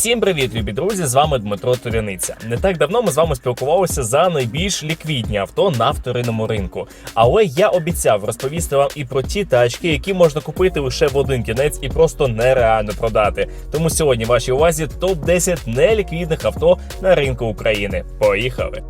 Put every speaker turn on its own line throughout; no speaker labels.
Усім привіт, любі друзі! З вами Дмитро Туряниця. Не так давно ми з вами спілкувалися за найбільш ліквідні авто на вторинному ринку. Але я обіцяв розповісти вам і про ті тачки, які можна купити лише в один кінець і просто нереально продати. Тому сьогодні в вашій увазі топ 10 неліквідних авто на ринку України. Поїхали!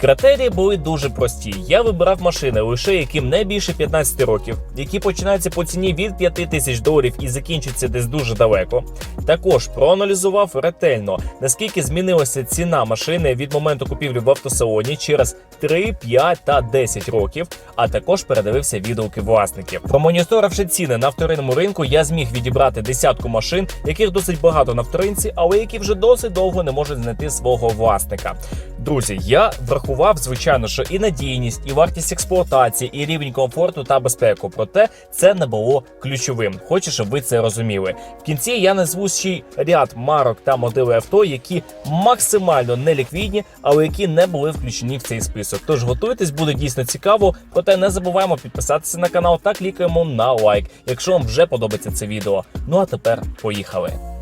Критерії були дуже прості. Я вибирав машини лише яким не більше 15 років, які починаються по ціні від 5 тисяч доларів і закінчаться десь дуже далеко. Також проаналізував ретельно, наскільки змінилася ціна машини від моменту купівлі в автосалоні через 3, 5 та 10 років, а також передивився відгуки власників. Промоніторивши ціни на вторинному ринку, я зміг відібрати десятку машин, яких досить багато на вторинці, але які вже досить довго не можуть знайти свого власника. Друзі, я врахував, звичайно, що і надійність, і вартість експлуатації, і рівень комфорту та безпеку. Проте це не було ключовим. Хочу, щоб ви це розуміли. В кінці я назву ще й ряд марок та моделей авто, які максимально неліквідні, але які не були включені в цей список. Тож готуйтесь, буде дійсно цікаво. Проте не забуваємо підписатися на канал та клікаємо на лайк, якщо вам вже подобається це відео. Ну а тепер поїхали.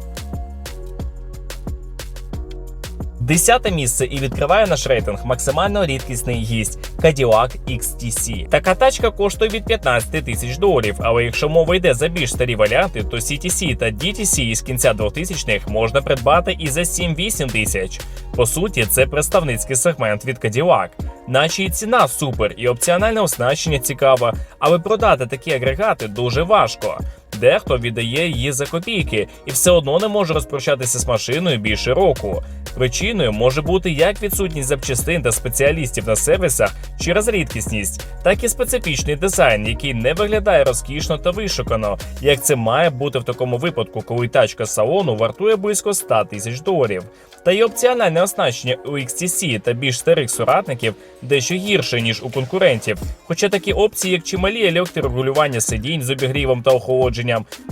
Десяте місце і відкриває наш рейтинг максимально рідкісний гість Cadillac XTC. Така тачка коштує від 15 тисяч доларів. Але якщо мова йде за більш старі варіанти, то CTC та DTC із кінця 2000-х можна придбати і за 7-8 тисяч. По суті, це представницький сегмент від Cadillac. Наче і ціна супер, і опціональне оснащення цікаве, але продати такі агрегати дуже важко. Дехто віддає її за копійки і все одно не може розпрощатися з машиною більше року. Причиною може бути як відсутність запчастин та спеціалістів на сервісах через рідкісність, так і специфічний дизайн, який не виглядає розкішно та вишукано, як це має бути в такому випадку, коли тачка салону вартує близько 100 тисяч доларів. Та й опціональне оснащення у XTC та більш старих соратників дещо гірше ніж у конкурентів. Хоча такі опції, як чималі електрорегулювання сидінь з обігрівом та охолодженням,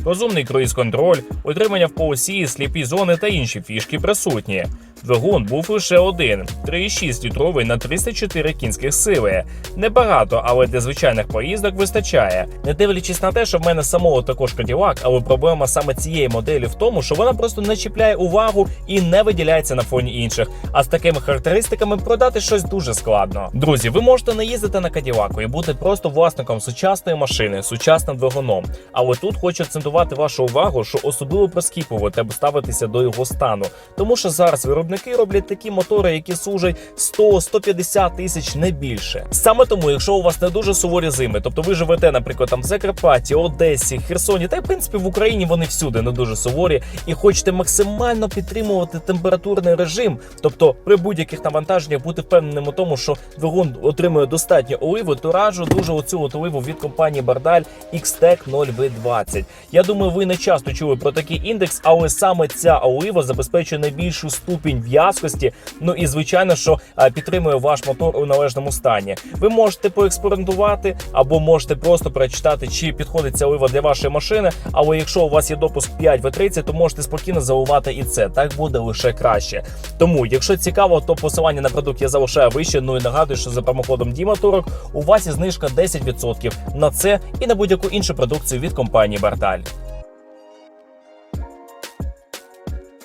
розумний круїз-контроль, утримання в полосі, сліпі зони та інші фішки присутні. Двигун був лише один 3,6 літровий на 304 кінських сили. Небагато, але для звичайних поїздок вистачає. Не дивлячись на те, що в мене самого також Cadillac, але проблема саме цієї моделі в тому, що вона просто не чіпляє увагу і не виділяється на фоні інших. А з такими характеристиками продати щось дуже складно. Друзі, ви можете не їздити на Cadillac і бути просто власником сучасної машини, сучасним двигуном. Але тут хочу акцентувати вашу увагу, що особливо прискіпливо треба ставитися до його стану, тому що зараз виробник виробники роблять такі мотори, які служать 100-150 тисяч не більше. Саме тому, якщо у вас не дуже суворі зими, тобто ви живете, наприклад, там в Закарпатті, Одесі, Херсоні, та й в принципі в Україні вони всюди не дуже суворі, і хочете максимально підтримувати температурний режим, тобто при будь-яких навантаженнях бути впевненим у тому, що двигун отримує достатньо оливи, то раджу дуже оцю от оливу від компанії Бардаль X-Tech 0V20. Я думаю, ви не часто чули про такий індекс, але саме ця олива забезпечує найбільшу ступінь в'язкості. Ну і звичайно, що підтримує ваш мотор у належному стані. Ви можете поекспериментувати або можете просто прочитати, чи підходить ця олива для вашої машини. Але якщо у вас є допуск 5 в 30 то можете спокійно заливати і це. Так буде лише краще. Тому, якщо цікаво, то посилання на продукт я залишаю вище. Ну і нагадую, що за промокодом Діматорок у вас є знижка 10% на це і на будь-яку іншу продукцію від компанії Барталь.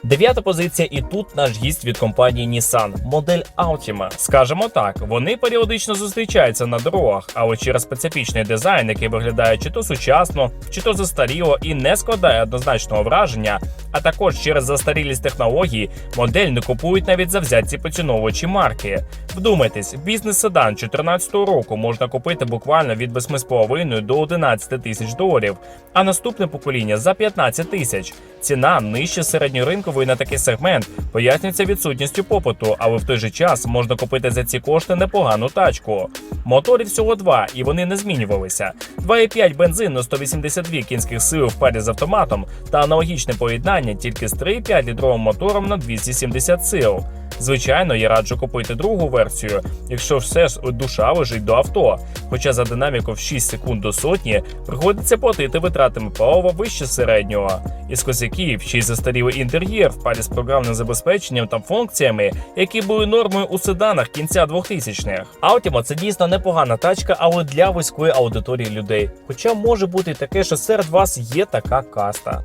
Дев'ята позиція, і тут наш гість від компанії Nissan, модель Altima. Скажемо так, вони періодично зустрічаються на дорогах, але через специфічний дизайн, який виглядає чи то сучасно, чи то застаріло і не складає однозначного враження. А також через застарілість технології модель не купують навіть завзятці поціновувачі марки. Вдумайтесь, бізнес-седан 2014 року можна купити буквально від 8,5 до 11 тисяч доларів, а наступне покоління за 15 тисяч. Ціна нижче середньоринкової на такий сегмент пояснюється відсутністю попиту, але в той же час можна купити за ці кошти непогану тачку. Моторів всього два, і вони не змінювалися. 2,5 бензин на 182 кінських сил в парі з автоматом та аналогічне поєднання тільки з 3,5 літровим мотором на 270 сил. Звичайно, я раджу купити другу версію, якщо все ж душа лежить до авто. Хоча за динаміку в 6 секунд до сотні приходиться платити витратами палива вище середнього. Із косяків ще й застарілий інтер'єр в парі з програмним забезпеченням та функціями, які були нормою у седанах кінця 2000-х. Altima – це дійсно непогана тачка, але для вузької аудиторії людей. Хоча може бути таке, що серед вас є така каста.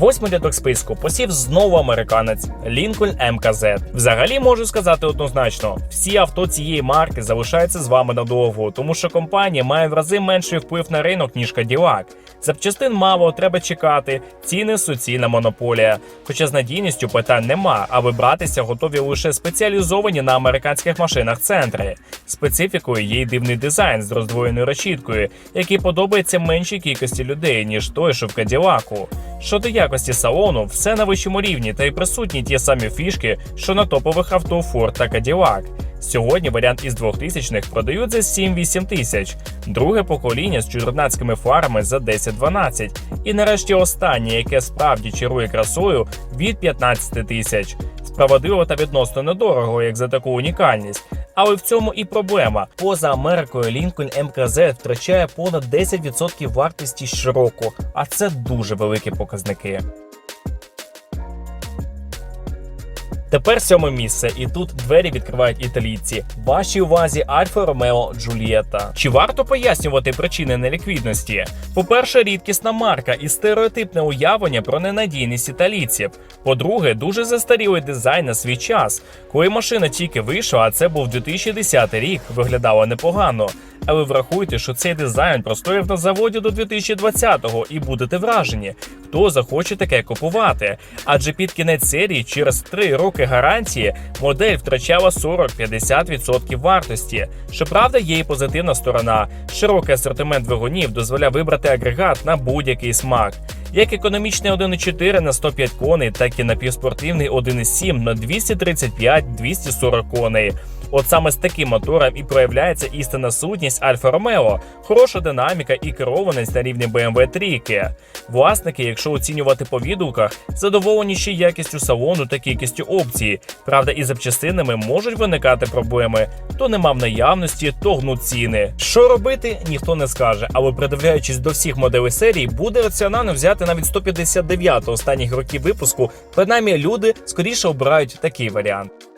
Восьмий рядок списку посів знову американець Lincoln MKZ. Взагалі можу сказати однозначно: всі авто цієї марки залишаються з вами надовго, тому що компанія має в рази менший вплив на ринок ніж Cadillac. Запчастин мало, треба чекати. Ціни суцільна монополія. Хоча з надійністю питань нема, а вибратися готові лише спеціалізовані на американських машинах центри. Специфікою є й дивний дизайн з роздвоєною решіткою, який подобається меншій кількості людей, ніж той, що в Каділаку. Щодо якості салону, все на вищому рівні та й присутні ті самі фішки, що на топових авто Ford та Cadillac. Сьогодні варіант із 2000-х продають за 7-8 тисяч, друге покоління з чудернацькими фарами за 10-12. І нарешті останнє, яке справді чарує красою від 15 тисяч. Справедливо та відносно недорого, як за таку унікальність. Але в цьому і проблема. Поза Америкою Лінкольн МКЗ втрачає понад 10% вартості щороку, а це дуже великі показники. Тепер сьоме місце, і тут двері відкривають італійці. Вашій увазі Альфа Ромео Джульєта. Чи варто пояснювати причини неліквідності? По-перше, рідкісна марка і стереотипне уявлення про ненадійність італійців. По-друге, дуже застарілий дизайн на свій час. Коли машина тільки вийшла, а це був 2010 рік, виглядало непогано. Але врахуйте, що цей дизайн простояв на заводі до 2020-го і будете вражені, хто захоче таке купувати. Адже під кінець серії через 3 роки гарантії модель втрачала 40-50% вартості. Щоправда, є і позитивна сторона. Широкий асортимент двигунів дозволяє вибрати агрегат на будь-який смак. Як економічний 1.4 на 105 коней, так і напівспортивний 1.7 на 235-240 коней. От саме з таким мотором і проявляється істинна сутність Альфа Ромео, хороша динаміка і керованість на рівні BMW 3. Власники, якщо оцінювати по відгуках, задоволені ще якістю салону та кількістю опцій. Правда, із запчастинами можуть виникати проблеми. То нема в наявності, то гнуть ціни. Що робити, ніхто не скаже, але придивляючись до всіх моделей серії, буде раціонально взяти навіть 159 останніх років випуску. Принаймні люди скоріше обирають такий варіант.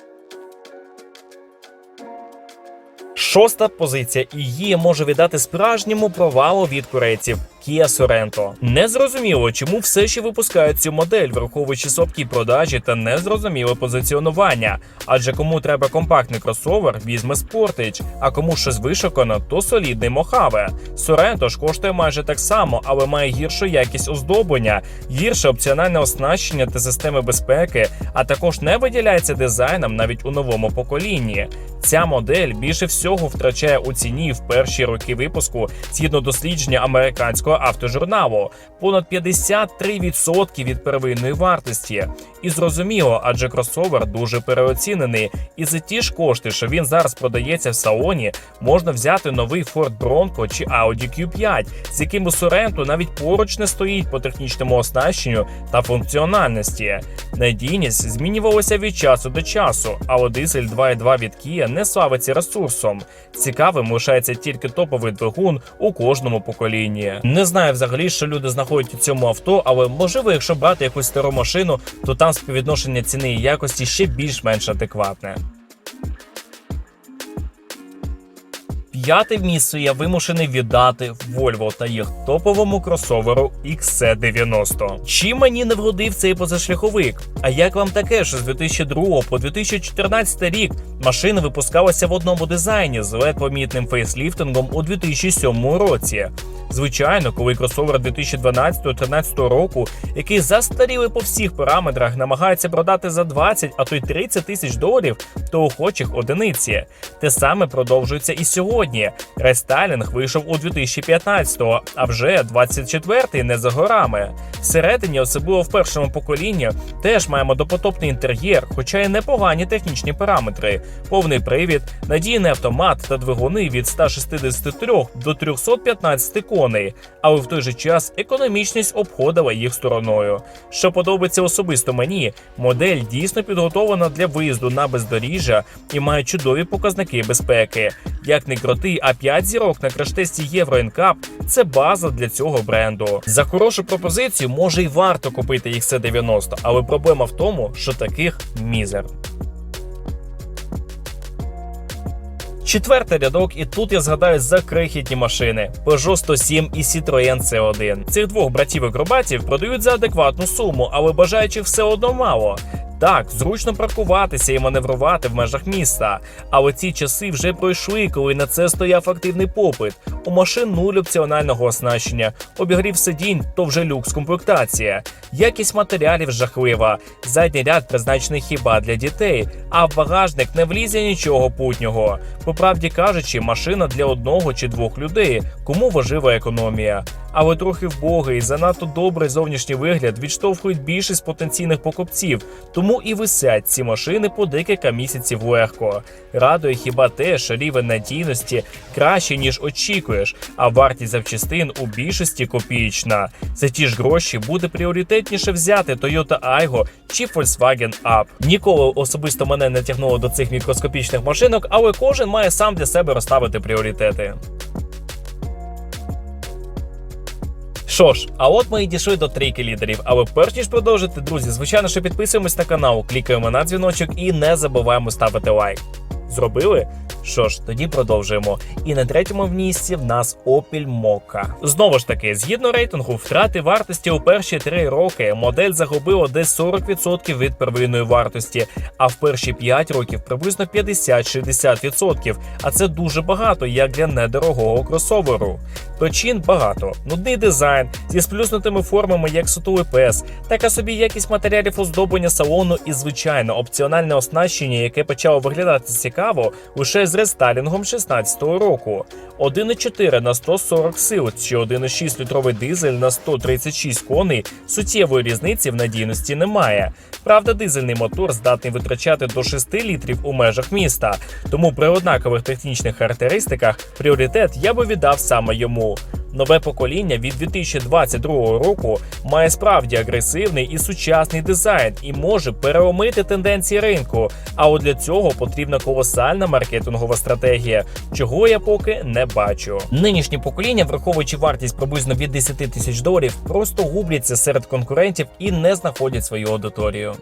Шоста позиція і її може віддати справжньому провалу від корейців. Kia Sorento. Незрозуміло, чому все ще випускають цю модель, враховуючи слабкі продажі та незрозуміле позиціонування. Адже кому треба компактний кросовер, візьме Sportage, а кому щось вишукано, то солідний Mojave. Sorento ж коштує майже так само, але має гіршу якість оздоблення, гірше опціональне оснащення та системи безпеки, а також не виділяється дизайном навіть у новому поколінні. Ця модель більше всього втрачає у ціні в перші роки випуску згідно дослідження американського автожурналу понад 53% від первинної вартості. І зрозуміло, адже кросовер дуже переоцінений. І за ті ж кошти, що він зараз продається в салоні, можна взяти новий Ford Bronco чи Audi Q5, з яким у Sorento навіть поруч не стоїть по технічному оснащенню та функціональності. Надійність змінювалася від часу до часу, але дизель 2.2 від Kia не славиться ресурсом. Цікавим лишається тільки топовий двигун у кожному поколінні. Не знаю взагалі, що люди знаходять у цьому авто, але можливо, якщо брати якусь стару машину, то там співвідношення ціни і якості ще більш-менш адекватне. П'яте місце я вимушений віддати Volvo та їх топовому кросоверу XC90. Чим мені не вродив цей позашляховик? А як вам таке, що з 2002 по 2014 рік машина випускалася в одному дизайні з ледь помітним фейсліфтингом у 2007 році? Звичайно, коли кросовер 2012-2013 року, який застарілий по всіх параметрах, намагається продати за 20, а то й 30 тисяч доларів, то охочих одиниці. Те саме продовжується і сьогодні. Рестайлінг вийшов у 2015-го, а вже 24-й не за горами. Всередині, особливо в першому поколінні, теж маємо допотопний інтер'єр, хоча й непогані технічні параметри, повний привід, надійний автомат та двигуни від 163 до 315 коней, але в той же час економічність обходила їх стороною. Що подобається особисто мені, модель дійсно підготовлена для виїзду на бездоріжжя і має чудові показники безпеки. Як не крутий, а 5 зірок на краш-тесті Євро NCAP – це база для цього бренду. За хорошу пропозицію може й варто купити XC90, але проблема в тому, що таких мізер. Четвертий рядок, і тут я згадаю за крихітні машини Peugeot 107 і Citroën C1. Цих двох братів-акробатів продають за адекватну суму, але бажаючих все одно мало. Так, зручно паркуватися і маневрувати в межах міста. Але ці часи вже пройшли, коли на це стояв активний попит. У машин нуль опціонального оснащення, обігрів сидінь то вже люкс комплектація. Якість матеріалів жахлива. Задній ряд призначений хіба для дітей, а в багажник не влізе нічого путнього. По правді кажучи, машина для одного чи двох людей, кому важлива економія. Але трохи вбогий занадто добрий зовнішній вигляд відштовхують більшість потенційних покупців, тому і висять ці машини по декілька місяців легко. Радує хіба те, що рівень надійності краще ніж очікуєш, а вартість запчастин у більшості копієчна. За ті ж гроші буде пріоритетніше взяти Toyota Aygo чи Volkswagen Up. Ніколи особисто мене не тягнуло до цих мікроскопічних машинок, але кожен має сам для себе розставити пріоритети. Що ж, а от ми і дійшли до трійки лідерів. Але перш ніж продовжити, друзі, звичайно, що підписуємось на канал, клікаємо на дзвіночок і не забуваємо ставити лайк. Зробили? Що ж, тоді продовжуємо. І на третьому місці в нас Opel Mokka. Знову ж таки, згідно рейтингу, втрати вартості у перші три роки модель загубила десь 40% від первинної вартості, а в перші 5 років приблизно 50-60%. А це дуже багато, як для недорогого кросоверу. Причин багато: нудний дизайн зі сплюснутими формами, як сутулий пес, така собі якість матеріалів оздоблення салону і звичайно опціональне оснащення, яке почало виглядати цікаво лише з рестайлінгом 16-го року. 1,4 на 140 сил чи 1,6 літровий дизель на 136 коней суттєвої різниці в надійності немає. Правда, дизельний мотор здатний витрачати до 6 літрів у межах міста, тому при однакових технічних характеристиках пріоритет я би віддав саме йому. Нове покоління від 2022 року має справді агресивний і сучасний дизайн і може переломити тенденції ринку. А от для цього потрібна колосальна маркетингова стратегія, чого я поки не бачу. Нинішнє покоління, враховуючи вартість приблизно від 10 тисяч доларів, просто губляться серед конкурентів і не знаходять свою аудиторію.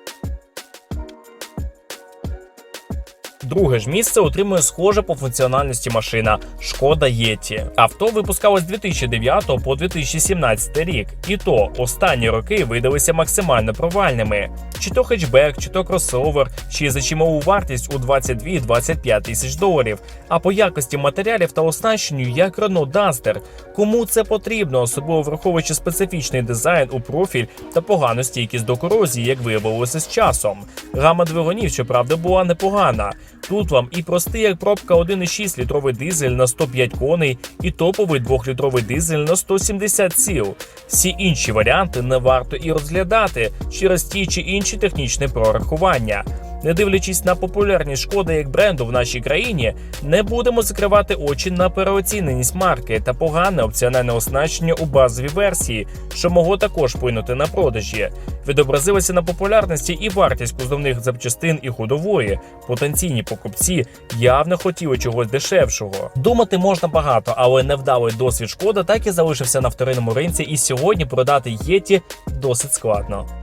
Друге ж місце отримує схожа по функціональності машина Шкода Єті. Авто випускалось з 2009 по 2017 рік, і то останні роки видалися максимально провальними. Чи то хетчбек, чи то кросовер, чи за чимову вартість у 22-25 тисяч доларів. А по якості матеріалів та оснащенню як Renault Duster. Кому це потрібно, особливо враховуючи специфічний дизайн у профіль та погану стійкість до корозії, як виявилося з часом. Гама двигунів, щоправда, була непогана. Тут вам і простий, як пробка 1,6 літровий дизель на 105 коней, і топовий 2-літровий дизель на 170 сіл. Всі інші варіанти не варто і розглядати через ті чи інші технічні прорахування. Не дивлячись на популярність шкоди як бренду в нашій країні, не будемо закривати очі на переоціненість марки та погане опціональне оснащення у базовій версії, що могло також вплинути на продажі. Відобразилася на популярності і вартість кузовних запчастин і ходової. Потенційні покупці явно хотіли чогось дешевшого. Думати можна багато, але невдалий досвід шкода так і залишився на вторинному ринці, і сьогодні продати єті досить складно.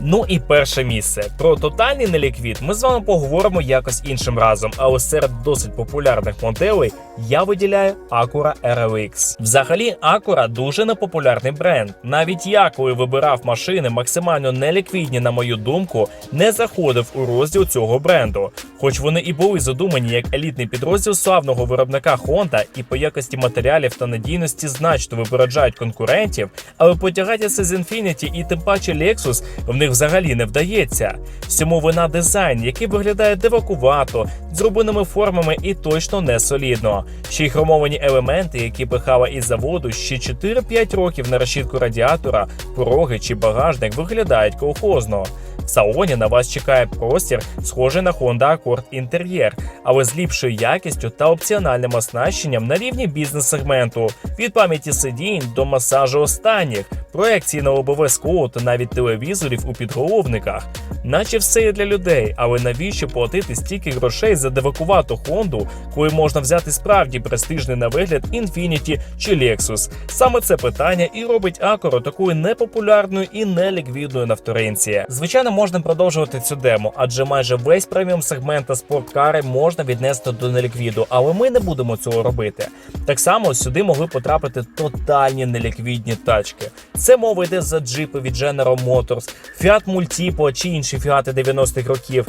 Ну і перше місце. Про тотальний неліквід ми з вами поговоримо якось іншим разом, але серед досить популярних моделей я виділяю Acura RLX. Взагалі, Acura дуже непопулярний бренд. Навіть я, коли вибирав машини максимально неліквідні, на мою думку, не заходив у розділ цього бренду. Хоч вони і були задумані як елітний підрозділ славного виробника Honda і по якості матеріалів та надійності значно випереджають конкурентів, але потягатися з Infiniti і тим паче Lexus в них взагалі не вдається. Всьому вина дизайн, який виглядає дивакувато, з рубиними формами і точно не солідно. Ще й хромовані елементи, які пихала із заводу ще 4-5 років на решітку радіатора, пороги чи багажник виглядають колхозно. В салоні на вас чекає простір, схожий на Honda Accord інтер'єр, але з ліпшою якістю та опціональним оснащенням на рівні бізнес-сегменту від пам'яті сидінь до масажу останніх, проекції на лобове скло та навіть телевізорів у підголовниках. Наче все є для людей. Але навіщо платити стільки грошей за девакувату Хонду, коли можна взяти справді престижний на вигляд Infiniti чи Lexus? Саме це питання і робить Acura такою непопулярною і неліквідною на вторинці. Звичайно, можна продовжувати цю дему, адже майже весь преміум сегмент та спорткари можна віднести до неліквіду, але ми не будемо цього робити. Так само сюди могли потрапити тотальні неліквідні тачки. Це мова йде за джипи від General Motors, Fiat Multipo чи інші фіати 90-х років,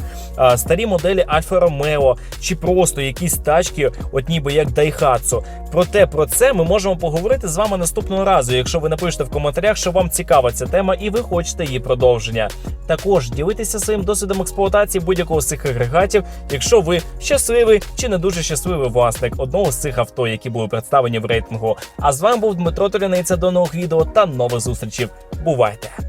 старі моделі Alfa Romeo чи просто якісь тачки, от ніби як Daihatsu. Проте про це ми можемо поговорити з вами наступного разу, якщо ви напишете в коментарях, що вам цікава ця тема і ви хочете її продовження. Також ділитися своїм досвідом експлуатації будь-якого з цих агрегатів, якщо ви щасливий чи не дуже щасливий власник одного з цих авто, які були представлені в рейтингу. А з вами був Дмитро Толяниця. До нових відео та нових зустрічей. Бувайте!